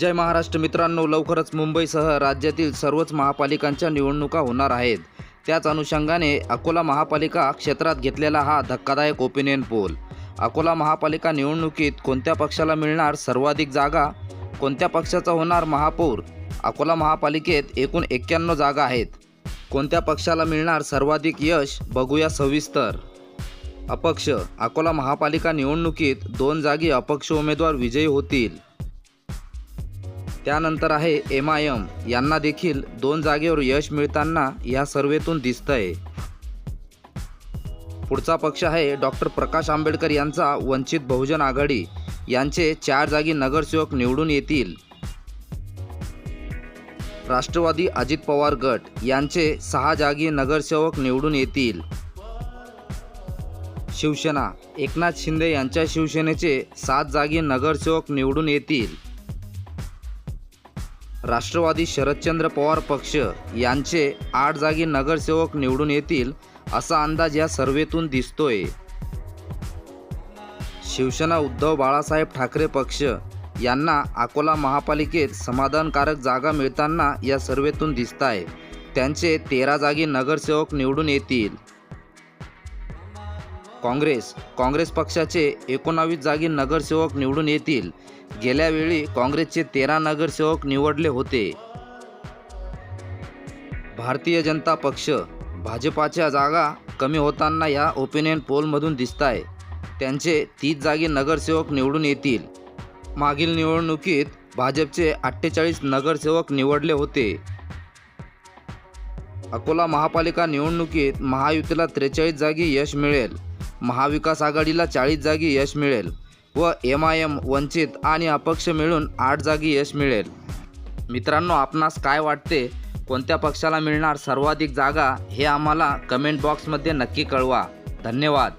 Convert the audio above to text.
जय महाराष्ट्र मित्रांनो लवकरच मुंबईसह राज्यातील सर्वच महापालिकांच्या निवडणुका होणार आहेत. त्याच अनुषंगाने अकोला महापालिका क्षेत्रात घेतलेला हा धक्कादायक ओपिनियन पोल. अकोला महापालिका निवडणुकीत कोणत्या पक्षाला मिळणार सर्वाधिक जागा? कोणत्या पक्षाचा होणार महापौर? अकोला महापालिकेत एकूण एक्क्याण्णव जागा आहेत. कोणत्या पक्षाला मिळणार सर्वाधिक यश? बघूया सविस्तर. अपक्ष अकोला महापालिका निवडणुकीत दोन जागी अपक्ष उमेदवार विजयी होतील. त्यानंतर आहे एम आय एम. यांना देखील दोन जागेवर यश मिळताना या सर्वेतून दिसतंय. पुढचा पक्ष आहे डॉक्टर प्रकाश आंबेडकर यांचा वंचित बहुजन आघाडी. यांचे चार जागी नगरसेवक निवडून येतील. राष्ट्रवादी अजित पवार गट. यांचे सहा जागी नगरसेवक निवडून येतील. शिवसेना. एकनाथ शिंदे यांच्या शिवसेनेचे सात जागी नगरसेवक निवडून येतील. राष्ट्रवादी शरदचंद्र पवार पक्ष यांचे आठ जागी नगरसेवक निवडून येतील असा अंदाज या सर्वेतून दिसतोय. शिवसेना उद्धव बाळासाहेब ठाकरे पक्ष यांना अकोला महापालिकेत समाधानकारक जागा मिळताना या सर्वेतून दिसत आहे त्यांचे तेरा जागी नगरसेवक निवडून येतील. काँग्रेस काँग्रेस पक्षाचे एकोणावीस जागी नगरसेवक निवडून येतील. गेल्यावेळी काँग्रेसचे तेरा नगरसेवक निवडले होते. भारतीय जनता पक्ष भाजपाच्या जागा कमी होताना या ओपिनियन पोलमधून दिसत आहे त्यांचे तीस जागी नगरसेवक निवडून येतील. मागील निवडणुकीत भाजपचे अठ्ठेचाळीस नगरसेवक निवडले होते. अकोला महापालिका निवडणुकीत महायुतीला त्रेचाळीस जागी यश मिळेल. महाविकास आघाडीला चाळीस जागी यश मिळेल व एम आय एम वंचित आणि अपक्ष मिळून आठ जागी यश मिळेल. मित्रांनो आपणास काय वाटते? कोणत्या पक्षाला मिळणार सर्वाधिक जागा? हे आम्हाला कमेंट बॉक्समध्ये नक्की कळवा. धन्यवाद.